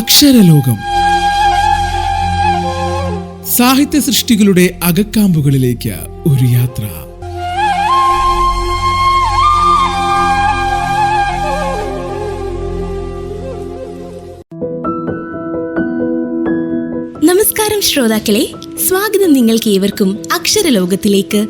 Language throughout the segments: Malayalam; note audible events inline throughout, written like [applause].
അക്ഷരലോകം. സാഹിത്യ സൃഷ്ടികളുടെ അകക്കാമ്പുകളിലേക്ക് ഒരു യാത്ര. നമസ്കാരം ശ്രോതാക്കളെ സ്വാഗതം നിങ്ങൾക്ക് ഏവർക്കും അക്ഷരലോകത്തിലേക്ക്.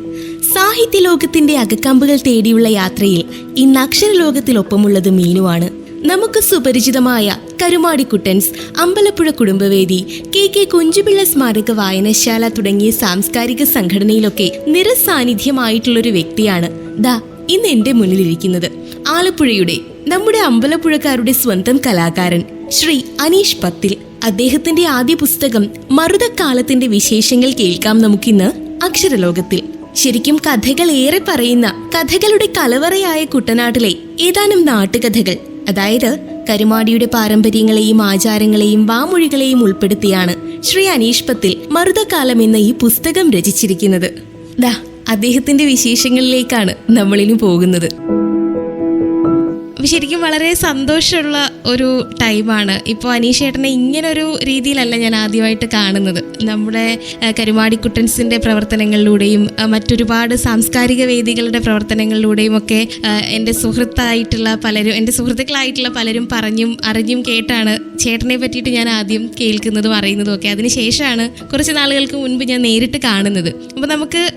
സാഹിത്യ ലോകത്തിന്റെ അകക്കാമ്പുകൾ തേടിയുള്ള യാത്രയിൽ ഇന്ന് അക്ഷരലോകത്തിലൊപ്പമുള്ളത് മീനുവാണ്. നമുക്ക് സുപരിചിതമായ കരുമാടിക്കുട്ടൻസ് അമ്പലപ്പുഴ കുടുംബവേദി കെ കെ കുഞ്ചുപിള്ള സ്മാരക വായനശാല തുടങ്ങിയ സാംസ്കാരിക സംഘടനയിലൊക്കെ നിറസാന്നിധ്യമായിട്ടുള്ളൊരു വ്യക്തിയാണ് ദാ ഇന്ന് എന്റെ മുന്നിലിരിക്കുന്നത്. ആലപ്പുഴയുടെ നമ്മുടെ അമ്പലപ്പുഴക്കാരുടെ സ്വന്തം കലാകാരൻ ശ്രീ അനീഷ് പത്തിൽ. അദ്ദേഹത്തിന്റെ ആദ്യ പുസ്തകം മറുതക്കാലത്തിന്റെ വിശേഷങ്ങൾ കേൾക്കാം നമുക്കിന്ന് അക്ഷരലോകത്തിൽ. ശരിക്കും കഥകൾ ഏറെ പറയുന്ന കഥകളുടെ കലവറയായ കുട്ടനാട്ടിലെ ഏതാനും നാട്ടുകഥകൾ അതായത് കരുമാടിയുടെ പാരമ്പര്യങ്ങളെയും ആചാരങ്ങളെയും വാമൊഴികളെയും ഉൾപ്പെടുത്തിയാണ് ശ്രീ അനീഷ് പത്തിൽ മറുതക്കാലം എന്ന ഈ പുസ്തകം രചിച്ചിരിക്കുന്നത്. ദാ അദ്ദേഹത്തിന്റെ വിശേഷങ്ങളിലേക്കാണ് നമ്മളിനി പോകുന്നത്. ശരിക്കും വളരെ സന്തോഷമുള്ള ഒരു ടൈമാണ്. ഇപ്പോൾ അനീഷ് ചേട്ടനെ ഇങ്ങനൊരു രീതിയിലല്ല ഞാൻ ആദ്യമായിട്ട് കാണുന്നത്. നമ്മുടെ കരുമാടിക്കുട്ടൻസിന്റെ പ്രവർത്തനങ്ങളിലൂടെയും മറ്റൊരുപാട് സാംസ്കാരിക വേദികളുടെ പ്രവർത്തനങ്ങളിലൂടെയും ഒക്കെ എന്റെ സുഹൃത്തായിട്ടുള്ള പലരും എന്റെ സുഹൃത്തുക്കളായിട്ടുള്ള പലരും പറഞ്ഞും അറിഞ്ഞും കേട്ടാണ് ചേട്ടനെ പറ്റിയിട്ട് ഞാൻ ആദ്യം കേൾക്കുന്നതും അറിയുന്നതും ഒക്കെ. അതിനുശേഷമാണ് കുറച്ച് നാളുകൾക്ക് മുൻപ് ഞാൻ നേരിട്ട് കാണുന്നത്. അപ്പോൾ നമുക്ക്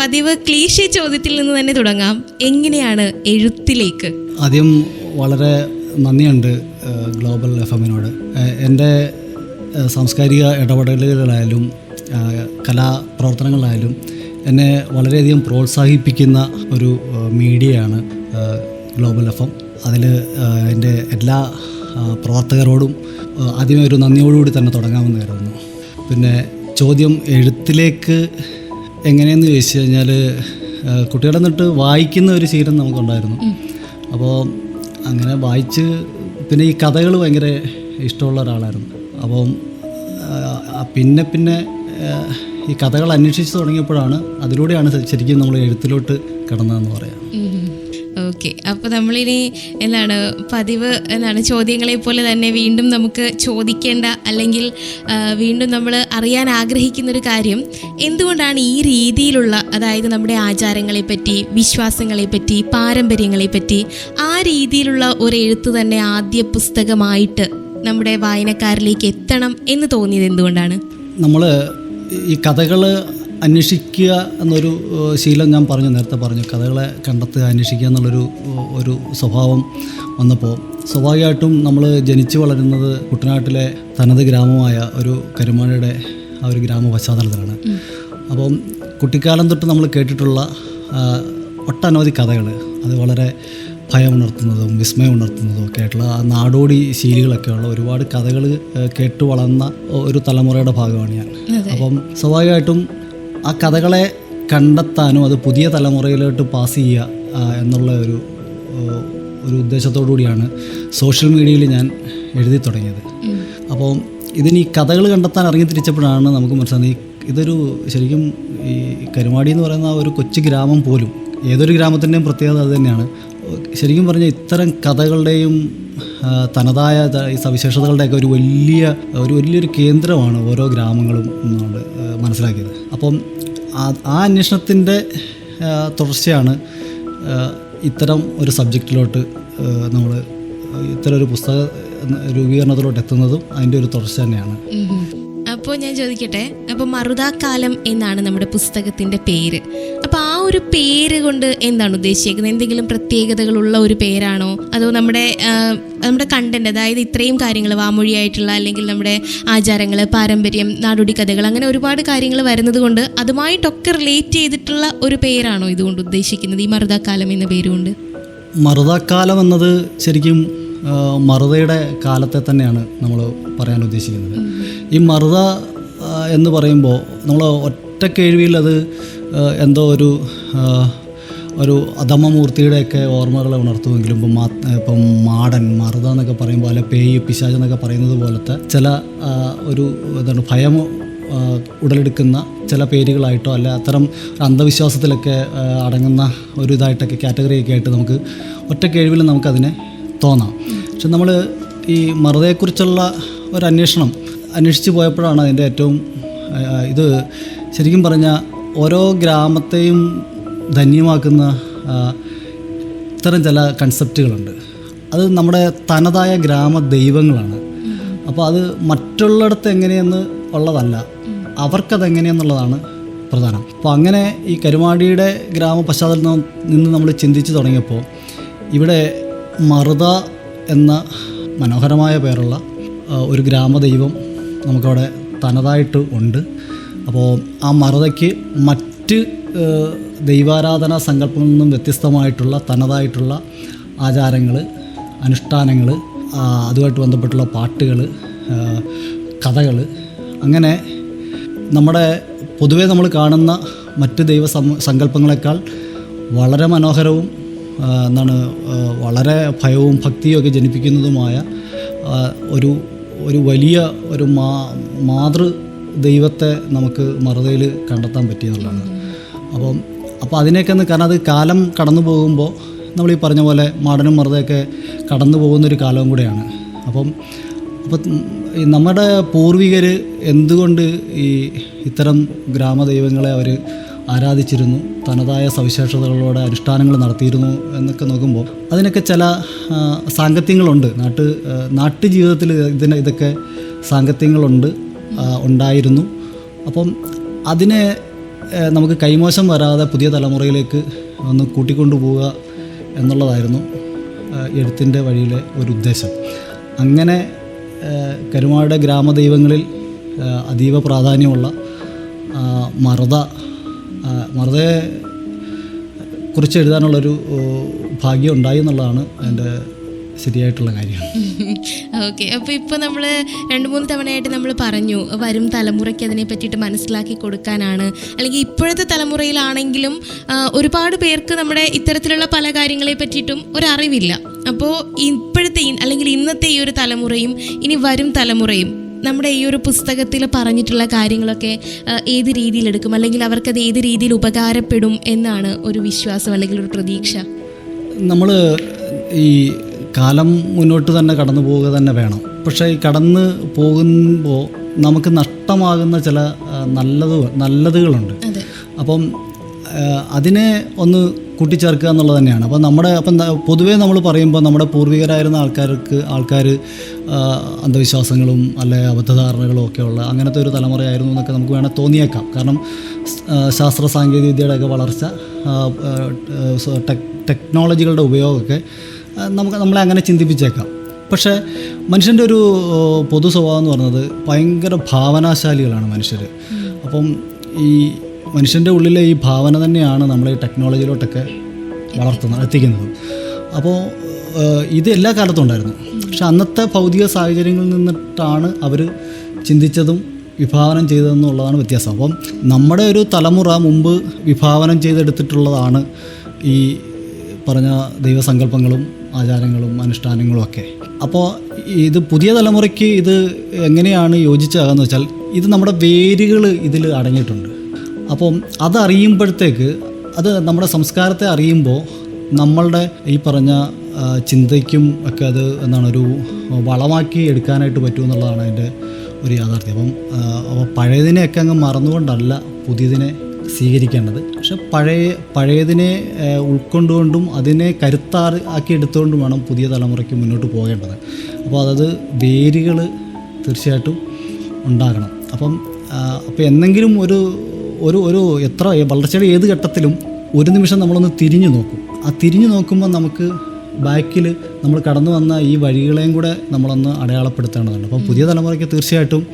പതിവ് ക്ലീശ ചോദ്യത്തിൽ നിന്ന് തന്നെ തുടങ്ങാം. എങ്ങനെയാണ് എഴുത്തിലേക്ക്? ആദ്യം വളരെ നന്ദിയുണ്ട് ഗ്ലോബൽ എഫ് എമ്മിനോട് എന്റെ സാംസ്കാരിക ഇടപെടലുകളായാലും കലാപ്രവർത്തനങ്ങളായാലും എന്നെ വളരെയധികം പ്രോത്സാഹിപ്പിക്കുന്ന ഒരു മീഡിയയാണ് ഗ്ലോബൽ എഫ് എം. അതിൽ എന്റെ എല്ലാ പ്രവർത്തകരോടും ആദ്യമേ ഒരു നന്ദിയോടുകൂടി തന്നെ തുടങ്ങാമെന്ന് കരുതുന്നു പിന്നെ ചോദ്യം എഴുത്തിലേക്ക് എങ്ങനെയെന്ന് ചോദിച്ചു കഴിഞ്ഞാൽ കുട്ടികളെ നിട്ട് വായിക്കുന്ന ഒരു ശീലം നമുക്കുണ്ടായിരുന്നു. അപ്പോൾ അങ്ങനെ വായിച്ച് പിന്നെ ഈ കഥകൾ ഭയങ്കര ഇഷ്ടമുള്ള ഒരാളായിരുന്നു. അപ്പം പിന്നെ പിന്നെ ഈ കഥകൾ അന്വേഷിച്ച് തുടങ്ങിയപ്പോഴാണ് അതിലൂടെയാണ് ശരിക്കും നമ്മൾ എഴുത്തിലോട്ട് കടന്നതെന്ന് പറയാം. ഓക്കെ. അപ്പോൾ നമ്മളിനി എന്താണ് പതിവ് എന്താണ് ചോദ്യങ്ങളെ പോലെ തന്നെ വീണ്ടും നമുക്ക് ചോദിക്കേണ്ട അല്ലെങ്കിൽ വീണ്ടും നമ്മൾ അറിയാൻ ആഗ്രഹിക്കുന്ന ഒരു കാര്യം എന്തുകൊണ്ടാണ് ഈ രീതിയിലുള്ള അതായത് നമ്മുടെ ആചാരങ്ങളെ പറ്റി വിശ്വാസങ്ങളെ പറ്റി പാരമ്പര്യങ്ങളെ പറ്റി ആ രീതിയിലുള്ള ഒരു എഴുത്ത് തന്നെ ആദ്യ പുസ്തകമായിട്ട് നമ്മുടെ വായനക്കാരിലേക്ക് എത്തണം എന്ന് തോന്നിയത് എന്തുകൊണ്ടാണ്? നമ്മൾ ഈ കഥകൾ അന്വേഷിക്കുക എന്നൊരു ശീലം ഞാൻ പറഞ്ഞു നേരത്തെ പറഞ്ഞു. കഥകളെ കണ്ടെത്തുക അന്വേഷിക്കുക എന്നുള്ളൊരു ഒരു സ്വഭാവം വന്നപ്പോൾ സ്വാഭാവികമായിട്ടും നമ്മൾ ജനിച്ചു വളരുന്നത് കുട്ടനാട്ടിലെ തനത് ഗ്രാമമായ ഒരു കരുമാഴയുടെ ആ ഒരു ഗ്രാമ പശ്ചാത്തലത്തിലാണ്. അപ്പം കുട്ടിക്കാലം തൊട്ട് നമ്മൾ കേട്ടിട്ടുള്ള ഒട്ടനവധി കഥകൾ അത് വളരെ ഭയമുണർത്തുന്നതും വിസ്മയം ഉണർത്തുന്നതും ഒക്കെ ആയിട്ടുള്ള ആ നാടോടി ശീലികളൊക്കെയുള്ള ഒരുപാട് കഥകൾ കേട്ടു വളർന്ന ഒരു തലമുറയുടെ ഭാഗമാണ് ഞാൻ. അപ്പം സ്വാഭാവികമായിട്ടും ആ കഥകളെ കണ്ടെത്താനും അത് പുതിയ തലമുറയിലോട്ട് പാസ് ചെയ്യുക എന്നുള്ള ഒരു ഒരു ഉദ്ദേശത്തോടു കൂടിയാണ് സോഷ്യൽ മീഡിയയിൽ ഞാൻ എഴുതി തുടങ്ങിയത്. അപ്പോൾ ഇതിന് ഈ കഥകൾ കണ്ടെത്താൻ അറിഞ്ഞു തിരിച്ചപ്പോഴാണ് നമുക്ക് മനസ്സിലാകുന്നത്. ഈ ഇതൊരു ശരിക്കും ഈ കരുമാടി എന്ന് പറയുന്ന ഒരു കൊച്ചു ഗ്രാമം പോലും ഏതൊരു ഗ്രാമത്തിന്റെയും പ്രത്യേകത അത് തന്നെയാണ്. ശരിക്കും പറഞ്ഞാൽ ഇത്തരം കഥകളുടെയും തനതായ സവിശേഷതകളുടെയൊക്കെ ഒരു വലിയ ഒരു വലിയൊരു കേന്ദ്രമാണ് ഓരോ ഗ്രാമങ്ങളും എന്നാണ് മനസ്സിലാക്കിയത്. അപ്പം ആ അന്വേഷണത്തിന്റെ തുടർച്ചയാണ് ഇത്തരം ഒരു സബ്ജക്റ്റിലോട്ട് നമ്മൾ ഇത്തരം ഒരു പുസ്തക രൂപീകരണത്തിലോട്ട് എത്തുന്നതും അതിന്റെ ഒരു തുടർച്ച തന്നെയാണ്. അപ്പോൾ ഞാൻ ചോദിക്കട്ടെ? അപ്പോൾ മറുതാക്കാലം എന്നാണ് നമ്മുടെ പുസ്തകത്തിന്റെ പേര്. അപ്പോൾ ആ ഒരു പേര് കൊണ്ട് എന്താണ് ഉദ്ദേശിക്കുന്നത് എന്തെങ്കിലും പ്രത്യേകതകളുള്ള ഒരു പേരാണോ? അതോ നമ്മുടെ നമ്മുടെ കണ്ടന്റ് അതായത് ഇത്രയും കാര്യങ്ങൾ വാമൊഴിയായിട്ടുള്ള അല്ലെങ്കിൽ നമ്മുടെ ആചാരങ്ങൾ പാരമ്പര്യം നാടോടി കഥകൾ അങ്ങനെ ഒരുപാട് കാര്യങ്ങൾ വരുന്നത് കൊണ്ട് അതുമായിട്ടൊക്കെ റിലേറ്റ് ചെയ്തിട്ടുള്ള ഒരു പേരാണോ ഇതുകൊണ്ട് ഉദ്ദേശിക്കുന്നത്? ഈ മറുതാക്കാലം എന്ന പേരുകൊണ്ട്. മറുതാക്കാലം എന്നത് ശരിക്കും മറുതയുടെ കാലത്തെ തന്നെയാണ് നമ്മൾ പറയാൻ ഉദ്ദേശിക്കുന്നത്. ഈ മറുത എന്ന് പറയുമ്പോൾ നമ്മൾ ഒറ്റ കേൾവിയിൽ അത് എന്തോ ഒരു ഒരു അധമമൂർത്തിയുടെയൊക്കെ ഓർമ്മകളെ ഉണർത്തുമെങ്കിലും ഇപ്പം മാ ഇപ്പം മാടൻ മറുത എന്നൊക്കെ പറയുമ്പോൾ അല്ലെ പേയ് പിശാജ് എന്നൊക്കെ പറയുന്നത് പോലത്തെ ചില ഒരു എന്താണ് ഭയം ഉടലെടുക്കുന്ന ചില പേരുകളായിട്ടോ അല്ല അത്തരം അന്ധവിശ്വാസത്തിലൊക്കെ അടങ്ങുന്ന ഒരു ഇതായിട്ടൊക്കെ കാറ്റഗറിയൊക്കെ ആയിട്ട് നമുക്ക് ഒറ്റ കേഴിവിൽ നമുക്കതിനെ തോന്നാം. പക്ഷെ നമ്മൾ ഈ മറുതയെക്കുറിച്ചുള്ള ഒരു അന്വേഷണം അന്വേഷിച്ച് പോയപ്പോഴാണ് അതിന്റെ ഏറ്റവും ഇത് ശരിക്കും പറഞ്ഞാൽ ഓരോ ഗ്രാമത്തെയും ധന്യമാക്കുന്ന ഇത്തരം ചില കൺസെപ്റ്റുകളുണ്ട് അത് നമ്മുടെ തനതായ ഗ്രാമ ദൈവങ്ങളാണ്. അപ്പോൾ അത് മറ്റുള്ളിടത്ത് എങ്ങനെയെന്ന് ഉള്ളതല്ല അവർക്കത് എങ്ങനെയെന്നുള്ളതാണ് പ്രധാനം. അപ്പോൾ അങ്ങനെ ഈ കരുമാടിയുടെ ഗ്രാമ പശ്ചാത്തലത്തിൽ നിന്ന് നമ്മൾ ചിന്തിച്ചു തുടങ്ങിയപ്പോൾ ഇവിടെ മറുത എന്ന മനോഹരമായ പേരുള്ള ഒരു ഗ്രാമദൈവം നമുക്കവിടെ തനതായിട്ട് ഉണ്ട്. അപ്പോൾ ആ മറുതയ്ക്ക് മറ്റ് ദൈവാരാധന സങ്കല്പങ്ങളിൽ നിന്നും വ്യത്യസ്തമായിട്ടുള്ള തനതായിട്ടുള്ള ആചാരങ്ങൾ അനുഷ്ഠാനങ്ങൾ അതുമായിട്ട് ബന്ധപ്പെട്ടുള്ള പാട്ടുകൾ കഥകൾ അങ്ങനെ നമ്മുടെ പൊതുവേ നമ്മൾ കാണുന്ന മറ്റ് ദൈവ സങ്കല്പങ്ങളെക്കാൾ വളരെ മനോഹരവും എന്താണ് വളരെ ഭയവും ഭക്തിയും ഒക്കെ ജനിപ്പിക്കുന്നതുമായ ഒരു ഒരു വലിയ ഒരു മാ മാതൃ ദൈവത്തെ നമുക്ക് മറുതയിൽ കണ്ടെത്താൻ പറ്റിയെന്നുള്ളതാണ്. അപ്പം അപ്പോൾ അതിനെയൊക്കെ ഒന്ന് കാരണം അത് കാലം കടന്നു പോകുമ്പോൾ നമ്മൾ ഈ പറഞ്ഞ പോലെ മാടനും മറുതയൊക്കെ കടന്നു പോകുന്നൊരു കാലവും കൂടെയാണ്. അപ്പം അപ്പം നമ്മുടെ പൂർവികർ എന്തുകൊണ്ട് ഈ ഇത്തരം ഗ്രാമദൈവങ്ങളെ അവർ ആരാധിച്ചിരുന്നു തനതായ സവിശേഷതകളോടെ അനുഷ്ഠാനങ്ങൾ നടത്തിയിരുന്നു എന്നൊക്കെ നോക്കുമ്പോൾ അതിനൊക്കെ ചില സാങ്കത്യങ്ങളുണ്ട്. നാട്ട് നാട്ടു നാട്ടുജീവിതത്തിൽ ഇതിന് ഇതൊക്കെ സാങ്കത്യങ്ങളുണ്ട്. ഉണ്ടായിരുന്നു. അപ്പം അതിനെ നമുക്ക് കൈമോശം വരാതെ പുതിയ തലമുറയിലേക്ക് ഒന്ന് കൂട്ടിക്കൊണ്ടു പോവുക എന്നുള്ളതായിരുന്നു എഴുത്തിന്റെ വഴിയിലെ ഒരു ഉദ്ദേശം അങ്ങനെ കരുമാട് ഗ്രാമദൈവങ്ങളിൽ അതീവ പ്രാധാന്യമുള്ള മറുത മറുതയെ കുറിച്ച് എഴുതാനുള്ളൊരു ഭാഗ്യം ഉണ്ടായി എന്നുള്ളതാണ് എന്റെ ശരിയായിട്ടുള്ള കാര്യമാണ്. [laughs] ഓക്കെ അപ്പോൾ ഇപ്പോൾ നമ്മൾ രണ്ട് മൂന്ന് തവണയായിട്ട് നമ്മൾ പറഞ്ഞു വരും തലമുറയ്ക്ക് അതിനെ പറ്റിയിട്ട് മനസ്സിലാക്കി കൊടുക്കാനാണ്. അല്ലെങ്കിൽ ഇപ്പോഴത്തെ തലമുറയിലാണെങ്കിലും ഒരുപാട് പേർക്ക് നമ്മുടെ ഇത്തരത്തിലുള്ള പല കാര്യങ്ങളെ പറ്റിയിട്ടും ഒരറിവില്ല. അപ്പോൾ ഇപ്പോഴത്തെ അല്ലെങ്കിൽ ഇന്നത്തെ ഈ ഒരു തലമുറയും ഇനി വരും തലമുറയും നമ്മുടെ ഈ ഒരു പുസ്തകത്തിൽ പറഞ്ഞിട്ടുള്ള കാര്യങ്ങളൊക്കെ ഏത് രീതിയിൽ എടുക്കും അല്ലെങ്കിൽ അവർക്കത് ഏത് രീതിയിൽ ഉപകാരപ്പെടും എന്നാണ് ഒരു വിശ്വാസം അല്ലെങ്കിൽ ഒരു പ്രതീക്ഷ? നമ്മൾ ഈ കാലം മുന്നോട്ട് തന്നെ കടന്നു പോവുക തന്നെ വേണം. പക്ഷേ ഈ കടന്ന് പോകുമ്പോൾ നമുക്ക് നഷ്ടമാകുന്ന ചില നല്ലത് നല്ലതുകളുണ്ട്. അപ്പം അതിനെ ഒന്ന് കൂട്ടിച്ചേർക്കുക എന്നുള്ളത് തന്നെയാണ്. അപ്പം നമ്മുടെ അപ്പം പൊതുവേ നമ്മൾ പറയുമ്പോൾ നമ്മുടെ പൂർവികരായിരുന്ന ആൾക്കാർക്ക് ആൾക്കാർ അന്ധവിശ്വാസങ്ങളും അല്ലെ അബദ്ധധാരണകളും ഒക്കെ ഉള്ള അങ്ങനത്തെ ഒരു തലമുറയായിരുന്നു എന്നൊക്കെ നമുക്ക് വേണേൽ തോന്നിയേക്കാം. കാരണം ശാസ്ത്ര സാങ്കേതിക വിദ്യയുടെയൊക്കെ വളർച്ച ടെക് ടെക്നോളജികളുടെ ഉപയോഗമൊക്കെ നമുക്ക് നമ്മളെ അങ്ങനെ ചിന്തിപ്പിച്ചേക്കാം. പക്ഷേ മനുഷ്യന്റെ ഒരു പൊതു സ്വഭാവം എന്ന് പറയുന്നത് ഭയങ്കര ഭാവനാശാലികളാണ് മനുഷ്യർ അപ്പം ഈ മനുഷ്യന്റെ ഉള്ളിലെ ഈ ഭാവന തന്നെയാണ് നമ്മളെ ഈ ടെക്നോളജിയിലോട്ടൊക്കെ വളർത്തുന്നത് എത്തിക്കുന്നത്. അപ്പോൾ ഇത് എല്ലാ കാലത്തും ഉണ്ടായിരുന്നു. പക്ഷെ അന്നത്തെ ഭൗതിക സാഹചര്യങ്ങളിൽ നിന്നിട്ടാണ് അവർ ചിന്തിച്ചതും വിഭാവനം ചെയ്തതെന്നുള്ളതാണ് വ്യത്യാസം. അപ്പം നമ്മുടെ ഒരു തലമുറ മുമ്പ് വിഭാവനം ചെയ്തെടുത്തിട്ടുള്ളതാണ് ഈ പറഞ്ഞ ദൈവസങ്കല്പങ്ങളും ആചാരങ്ങളും അനുഷ്ഠാനങ്ങളും ഒക്കെ. അപ്പോൾ ഇത് പുതിയ തലമുറയ്ക്ക് ഇത് എങ്ങനെയാണ് യോജിച്ചാകുന്നത് വെച്ചാൽ ഇത് നമ്മുടെ വേരുകൾ ഇതിൽ അടങ്ങിയിട്ടുണ്ട്. അപ്പം അതറിയുമ്പോഴത്തേക്ക് അത് നമ്മുടെ സംസ്കാരത്തെ അറിയുമ്പോൾ നമ്മളുടെ ഈ പറഞ്ഞ ചിന്തയ്ക്കും ഒക്കെ അത് എന്താണ് ഒരു വളമാക്കി എടുക്കാനായിട്ട് പറ്റുമെന്നുള്ളതാണ് അതിന്റെ ഒരു യാഥാർത്ഥ്യം. അപ്പം അപ്പോൾ പഴയതിനെയൊക്കെ അങ്ങ് മറന്നുകൊണ്ടല്ല പുതിയതിനെ സ്വീകരിക്കേണ്ടത്. പക്ഷെ പഴയ പഴയതിനെ ഉൾക്കൊണ്ടുകൊണ്ടും അതിനെ കരുത്താർ ആക്കി എടുത്തുകൊണ്ടും വേണം പുതിയ തലമുറയ്ക്ക് മുന്നോട്ട് പോകേണ്ടത്. അപ്പോൾ അതത് വേരുകൾ തീർച്ചയായിട്ടും ഉണ്ടാകണം. അപ്പം അപ്പോൾ എന്തെങ്കിലും ഒരു ഒരു ഒരു എത്ര വളർച്ചയുടെ ഏത് ഘട്ടത്തിലും ഒരു നിമിഷം നമ്മളൊന്ന് തിരിഞ്ഞു നോക്കും. ആ തിരിഞ്ഞു നോക്കുമ്പോൾ നമുക്ക് ബാക്കിൽ നമ്മൾ കടന്നു വന്ന ഈ വഴികളെയും കൂടെ നമ്മളൊന്ന് അടയാളപ്പെടുത്തേണ്ടതുണ്ട്. അപ്പം പുതിയ തലമുറയ്ക്ക് തീർച്ചയായിട്ടും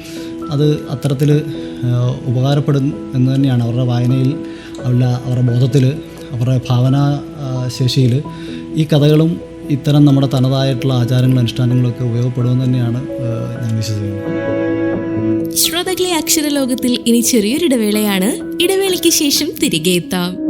അത് അത്തരത്തിൽ ഉപകാരപ്പെടും എന്ന് തന്നെയാണ് അവരുടെ വായനയിൽ അല്ല അവരുടെ ബോധത്തിൽ അവരുടെ ഭാവനാ ശേഷിയിൽ. ഈ കഥകളും ഇത്തരം നമ്മുടെ തനതായിട്ടുള്ള ആചാരങ്ങളും അനുഷ്ഠാനങ്ങളൊക്കെ ഉപയോഗപ്പെടുമെന്ന് തന്നെയാണ് ഞാൻ വിശ്വസിക്കുന്നത്. ശ്രോതാക്കളെ അക്ഷരലോകത്തിൽ ഇനി ചെറിയൊരിടവേളയാണ്. ഇടവേളയ്ക്ക് ശേഷം തിരികെ എത്താം.